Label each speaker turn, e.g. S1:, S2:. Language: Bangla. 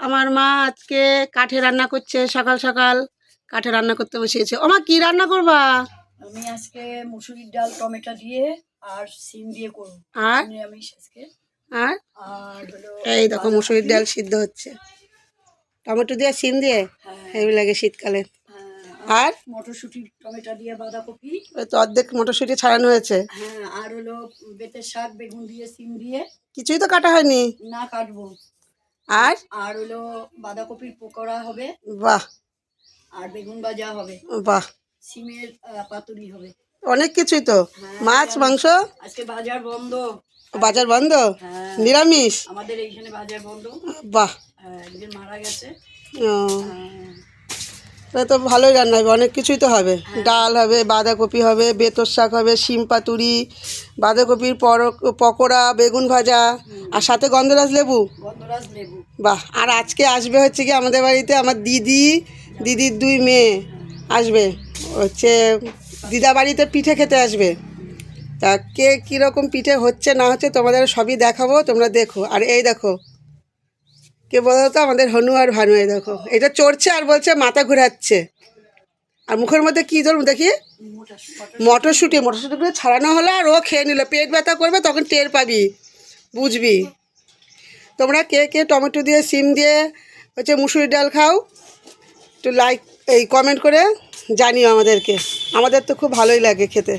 S1: আমার মা আজকে কাঠে রান্না করছে সকাল সকাল কাঠে রান্না করতে বসিয়েছে। ও মা কি রান্না করবা?
S2: আমি আজকে মুসুরির ডাল টমেটো দিয়ে আর সিম দিয়ে করব।
S1: আর?
S2: নিরামিষ আজকে।
S1: আর? এই দেখো মুসুরির ডাল সিদ্ধ হচ্ছে। টমেটো দিয়ে সিম দিয়ে?
S2: হ্যাঁ,
S1: হেভি লাগে শীতকালে।
S2: হ্যাঁ,
S1: আর?
S2: মটরশুঁটি টমেটো দিয়ে বাঁধাকপি।
S1: ওই তো অর্ধেক মটরশুঁটি ছাড়ানো হয়েছে।
S2: হ্যাঁ আর হলো বেতের শাক বেগুন দিয়ে সিম দিয়ে।
S1: কিছুই তো কাটা হয়নি।
S2: না কাটবো।
S1: আর?
S2: আর হলো বাঁধাকপির পকোড়া হবে।
S1: বাহ।
S2: আর বেগুন ভাজা হবে।
S1: বাহ।
S2: সিমের পাতুরি হবে।
S1: অনেক কিছুই তো।
S2: হ্যাঁ,
S1: মাছ মাংস?
S2: আজকে বাজার বন্ধ।
S1: বাজার বন্ধ?
S2: হ্যাঁ।
S1: নিরামিষ?
S2: আমাদের এইখানে বাজার বন্ধ।
S1: বাহ।
S2: হ্যাঁ, একজন মারা গেছে।
S1: ও, তাহলে তো ভালোই রান্না হবে অনেক কিছুই তো হবে। ডাল হবে বাঁধাকপি হবে বেতর শাক হবে শিম পাতুরি বাঁধাকপির পর পকোড়া বেগুন ভাজা আর সাথে গন্ধরাজ লেবু?
S2: গন্ধরাজ লেবু।
S1: বাহ আর আজকে আসবে হচ্ছে কি আমাদের বাড়িতে আমার দিদি দিদির দুই মেয়ে আসবে। হচ্ছে দিদা বাড়িতে পিঠে খেতে আসবে। তা কে কীরকম পিঠে হচ্ছে না হচ্ছে তোমাদের সবই দেখাবো তোমরা দেখো। আর এই দেখো কে বলতো আমাদের হনু আর ভানু, এই দেখো। এটা চড়ছে আর বলছে মাথা ঘুরাচ্ছে। আর মুখের মধ্যে কী ধরুন দেখি?
S2: মোটা
S1: মটরশুঁটি। মটরশুঁটিগুলো ছাড়ানো হলো আর ও খেয়ে নিল। পেট ব্যথা করবে, তখন টের পাবি। বুঝবি। তোমরা কে কে টমেটো দিয়ে, সিম দিয়ে, হচ্ছে মুসুরি ডাল খাও, একটু লাইক এই কমেন্ট করে জানিও আমাদেরকে। আমাদের তো খুব ভালোই লাগে খেতে।